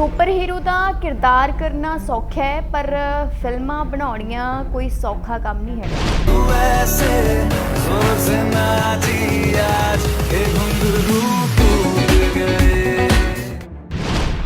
Super hero ਦਾ ਕਿਰਦਾਰ ਕਰਨਾ ਸੌਖਾ ਹੈ ਪਰ ਫਿਲਮਾਂ ਬਣਾਉਣੀਆਂ ਕੋਈ ਸੌਖਾ ਕੰਮ ਨਹੀਂ ਹੈ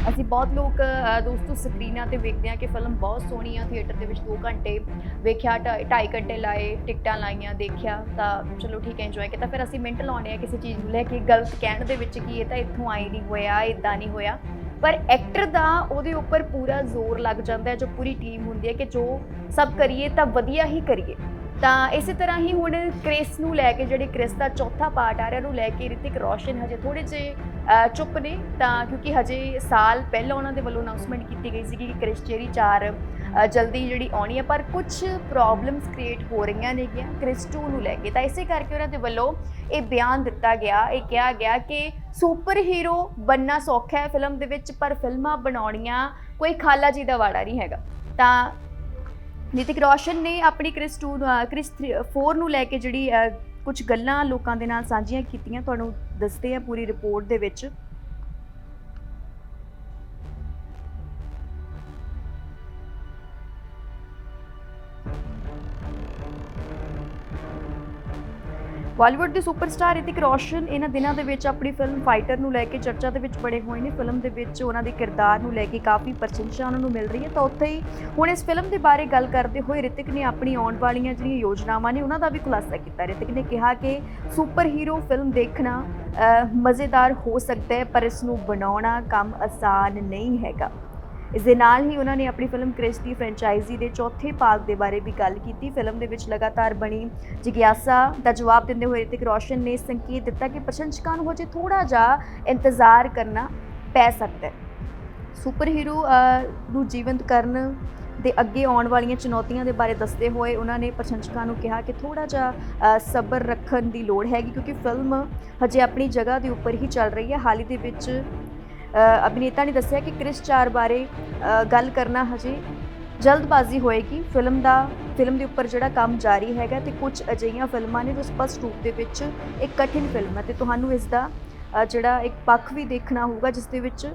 ਅਸੀਂ ਬਹੁਤ ਲੋਕ ਦੋਸਤੋ ਸਕਰੀਨਾਂ ਤੇ ਵੇਖਦੇ ਆ ਕਿ ਫਿਲਮ ਬਹੁਤ ਸੋਹਣੀ ਆ ਥੀਏਟਰ ਦੇ ਵਿੱਚ 2 ਘੰਟੇ ਵੇਖਿਆ 2.5 ਘੰਟੇ ਲਾਏ ਟਿਕਟਾਂ ਲਾਈਆਂ ਦੇਖਿਆ ਤਾਂ ਚਲੋ ਠੀਕ ਹੈ ਇੰਜੋਏ ਕੀਤਾ। ਫਿਰ ਅਸੀਂ ਮਿੰਟ ਲਾਉਂਦੇ ਆ ਕਿਸੇ ਚੀਜ਼ ਨੂੰ ਲੈ ਕੇ ਗਲਤ ਕਹਿਣ ਦੇ ਵਿੱਚ ਕਿ ਇਹ ਤਾਂ ਇੱਥੋਂ ਆਈ ਨਹੀਂ ਹੋਇਆ ਇਦਾਂ ਨਹੀਂ ਹੋਇਆ। ਪਰ ਐਕਟਰ ਦਾ ਉਹਦੇ ਉੱਪਰ ਪੂਰਾ ਜ਼ੋਰ ਲੱਗ ਜਾਂਦਾ ਹੈ, ਜੋ ਪੂਰੀ ਟੀਮ ਹੁੰਦੀ ਹੈ ਕਿ ਜੋ ਸਭ ਕਰੀਏ ਤਾਂ ਵਧੀਆ ਹੀ ਕਰੀਏ। ਤਾਂ ਇਸੇ ਤਰ੍ਹਾਂ ਹੀ ਹੁਣ ਕ੍ਰਿਸ ਨੂੰ ਲੈ ਕੇ ਜਿਹੜੇ ਕ੍ਰਿਸ ਦਾ ਚੌਥਾ ਪਾਰਟ ਆ ਰਿਹਾ, ਉਹਨੂੰ ਲੈ ਕੇ ਰਿਤਿਕ ਰੋਸ਼ਨ ਹਜੇ ਥੋੜੇ ਜਿਹੇ ਚੁੱਪ ਨੇ। ਤਾਂ ਕਿਉਂਕਿ ਹਜੇ ਸਾਲ ਪਹਿਲਾਂ ਉਹਨਾਂ ਦੇ ਵੱਲੋਂ ਅਨਾਉਂਸਮੈਂਟ ਕੀਤੀ ਗਈ ਸੀ ਕਿ ਕ੍ਰਿਸ ਚੇਰੀ 4 ਜਲਦੀ ਜਿਹੜੀ ਆਉਣੀ ਹੈ ਪਰ ਕੁਝ ਪ੍ਰੋਬਲਮਸ ਕ੍ਰੀਏਟ ਹੋ ਰਹੀਆਂ ਨੇਗੀਆਂ ਕ੍ਰਿਸ 2 ਨੂੰ ਲੈ ਕੇ। ਤਾਂ ਇਸੇ ਕਰਕੇ ਉਹਨਾਂ ਦੇ ਵੱਲੋਂ ਇਹ ਬਿਆਨ ਦਿੱਤਾ ਗਿਆ। ਇਹ ਕਿਹਾ ਗਿਆ ਕਿ ਸੁਪਰ ਹੀਰੋ ਬੰਨਾ ਸੌਖਾ ਹੈ ਫਿਲਮ ਦੇ ਵਿੱਚ, ਪਰ ਫਿਲਮਾਂ ਬਣਾਉਣੀਆਂ ਕੋਈ ਖਾਲਾ ਜੀ ਦਾ ਵਾੜਾ ਨਹੀਂ ਹੈਗਾ। ਤਾਂ ਨਿਤਿਕ ਰੋਸ਼ਨ ਨੇ ਆਪਣੀ ਕ੍ਰਿਸ 2 ਨੂੰ ਕ੍ਰਿਸ 4 ਨੂੰ ਲੈ ਕੇ ਜਿਹੜੀ ਕੁਝ ਗੱਲਾਂ ਲੋਕਾਂ ਦੇ ਨਾਲ ਸਾਂਝੀਆਂ ਕੀਤੀਆਂ, ਤੁਹਾਨੂੰ ਦੱਸਦੇ ਆ ਪੂਰੀ ਰਿਪੋਰਟ ਦੇ ਵਿੱਚ। ਬਾਲੀਵੁੱਡ ਦੇ ਸੁਪਰਸਟਾਰ ਰਿਤਿਕ ਰੋਸ਼ਨ ਇਹਨਾਂ ਦਿਨਾਂ ਦੇ ਵਿੱਚ ਆਪਣੀ ਫਿਲਮ ਫਾਈਟਰ ਨੂੰ ਲੈ ਕੇ ਚਰਚਾ ਦੇ ਵਿੱਚ ਬੜੇ ਹੋਏ ਨੇ। ਫਿਲਮ ਦੇ ਵਿੱਚ ਉਹਨਾਂ ਦੇ ਕਿਰਦਾਰ ਨੂੰ ਲੈ ਕੇ ਕਾਫੀ ਪ੍ਰਸ਼ੰਸਾ ਉਹਨਾਂ ਨੂੰ ਮਿਲ ਰਹੀ ਹੈ। ਤਾਂ ਉੱਥੇ ਹੀ ਹੁਣ ਇਸ ਫਿਲਮ ਦੇ ਬਾਰੇ ਗੱਲ ਕਰਦੇ ਹੋਏ ਰਿਤਿਕ ਨੇ ਆਪਣੀ ਆਉਣ ਵਾਲੀਆਂ ਜਿਹੜੀਆਂ ਯੋਜਨਾਵਾਂ ਨੇ ਉਹਨਾਂ ਦਾ ਵੀ ਖੁਲਾਸਾ ਕੀਤਾ। ਰਿਤਿਕ ਨੇ ਕਿਹਾ ਕਿ ਸੁਪਰ ਹੀਰੋ ਫਿਲਮ ਦੇਖਣਾ ਮਜ਼ੇਦਾਰ ਹੋ ਸਕਦਾ ਹੈ, ਪਰ ਇਸ ਨੂੰ ਬਣਾਉਣਾ ਕੰਮ ਆਸਾਨ ਨਹੀਂ ਹੈਗਾ। ਇਸ ਦੇ ਨਾਲ ਹੀ ਉਹਨਾਂ ਨੇ ਆਪਣੀ ਫਿਲਮ ਕ੍ਰਿਸ ਦੀ ਫਰੈਂਚਾਈਜ਼ੀ ਦੇ ਚੌਥੇ ਭਾਗ ਦੇ ਬਾਰੇ ਵੀ ਗੱਲ ਕੀਤੀ। ਫਿਲਮ ਦੇ ਵਿੱਚ ਲਗਾਤਾਰ ਬਣੀ ਜਿਗਿਆਸਾ ਦਾ ਜਵਾਬ ਦਿੰਦੇ ਹੋਏ ਰਿਤਿਕ ਰੋਸ਼ਨ ਨੇ ਸੰਕੇਤ ਦਿੱਤਾ ਕਿ ਪ੍ਰਸ਼ੰਸਕਾਂ ਨੂੰ ਹਜੇ ਥੋੜਾ ਜਿਹਾ ਇੰਤਜ਼ਾਰ ਕਰਨਾ ਪੈ ਸਕਦਾ ਹੈ। ਸੁਪਰ ਹੀਰੋ ਨੂੰ ਜੀਵੰਤ ਕਰਨ ਦੇ ਅੱਗੇ ਆਉਣ ਵਾਲੀਆਂ ਚੁਣੌਤੀਆਂ ਦੇ ਬਾਰੇ ਦੱਸਦੇ ਹੋਏ ਉਹਨਾਂ ਨੇ ਪ੍ਰਸ਼ੰਸਕਾਂ ਨੂੰ ਕਿਹਾ ਕਿ ਥੋੜਾ ਜਿਹਾ ਸਬਰ ਰੱਖਣ ਦੀ ਲੋੜ ਹੈਗੀ ਕਿਉਂਕਿ ਫਿਲਮ ਹਜੇ ਆਪਣੀ ਜਗ੍ਹਾ ਦੇ ਉੱਪਰ ਹੀ ਚੱਲ ਰਹੀ ਹੈ। ਹਾਲ ਹੀ ਦੇ ਵਿੱਚ ਅਭਿਨੇਤਾ ਨੇ ਦੱਸਿਆ ਕਿ ਕ੍ਰਿਸ ਚਾਰ ਬਾਰੇ ਗੱਲ ਕਰਨਾ ਹਜੇ ਜਲਦਬਾਜ਼ੀ ਹੋਏਗੀ। ਫਿਲਮ ਦਾ, ਫਿਲਮ ਦੇ ਉੱਪਰ ਜਿਹੜਾ ਕੰਮ ਜਾਰੀ ਹੈਗਾ ਤੇ ਕੁਝ ਅਜਿਹੀਆਂ ਫਿਲਮਾਂ ਨੇ ਜੋ ਸਪਸ਼ਟ ਰੂਪ ਦੇ ਵਿੱਚ ਇੱਕ ਕਠਿਨ ਫਿਲਮ ਹੈ ਤੇ ਤੁਹਾਨੂੰ ਇਸ ਦਾ ਜਿਹੜਾ ਇੱਕ ਪੱਖ ਵੀ ਦੇਖਣਾ ਹੋਊਗਾ, ਜਿਸ ਦੇ ਵਿੱਚ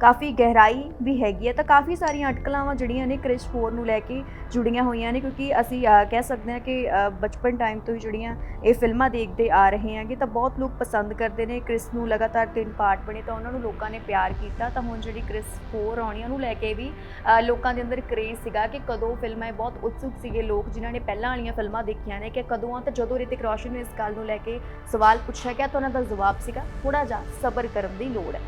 ਕਾਫੀ ਗਹਿਰਾਈ ਵੀ ਹੈਗੀ ਹੈ ਤਾਂ ਕਾਫੀ ਸਾਰੀਆਂ ਅਟਕਲਾਂਵਾਂ ਜਿਹੜੀਆਂ ਨੇ ਕ੍ਰਿਸ 4 ਨੂੰ ਲੈ ਕੇ ਜੁੜੀਆਂ ਹੋਈਆਂ ਨੇ ਕਿਉਂਕਿ ਅਸੀਂ ਕਹਿ ਸਕਦੇ ਹਾਂ ਕਿ ਬਚਪਨ ਟਾਈਮ ਤੋਂ ਹੀ ਜਿਹੜੀਆਂ ਇਹ ਫਿਲਮਾਂ ਦੇਖਦੇ ਆ ਰਹੇ ਹਾਂਗੇ ਤਾਂ ਬਹੁਤ ਲੋਕ ਪਸੰਦ ਕਰਦੇ ਨੇ ਕ੍ਰਿਸ ਨੂੰ ਲਗਾਤਾਰ ਤਿੰਨ ਪਾਰਟ ਬਣੇ ਤਾਂ ਉਹਨਾਂ ਨੂੰ ਲੋਕਾਂ ਨੇ ਪਿਆਰ ਕੀਤਾ ਤਾਂ ਹੁਣ ਜਿਹੜੀ ਕ੍ਰਿਸ 4 ਆਉਣੀ ਉਹਨੂੰ ਲੈ ਕੇ ਵੀ ਲੋਕਾਂ ਦੇ ਅੰਦਰ ਕਰੇਜ਼ ਸੀਗਾ ਕਿ ਕਦੋਂ ਫਿਲਮਾਂ ਇਹ ਬਹੁਤ ਉਤਸੁਕ ਸੀਗੇ ਲੋਕ ਜਿਨ੍ਹਾਂ ਨੇ ਪਹਿਲਾਂ ਵਾਲੀਆਂ ਫਿਲਮਾਂ ਦੇਖੀਆਂ ਨੇ ਕਿ ਕਦੋਂ ਆ ਤਾਂ ਜਦੋਂ ਰਿਤਿਕ ਰੋਸ਼ਨ ਨੂੰ ਇਸ ਗੱਲ ਨੂੰ ਲੈ ਕੇ ਸਵਾਲ ਪੁੱਛਿਆ ਗਿਆ ਤਾਂ ਉਹਨਾਂ ਦਾ ਜਵਾਬ ਸੀਗਾ ਥੋੜਾ ਜਿਹਾ ਸਬਰ ਕਰਨ ਦੀ ਲੋੜ ਹੈ।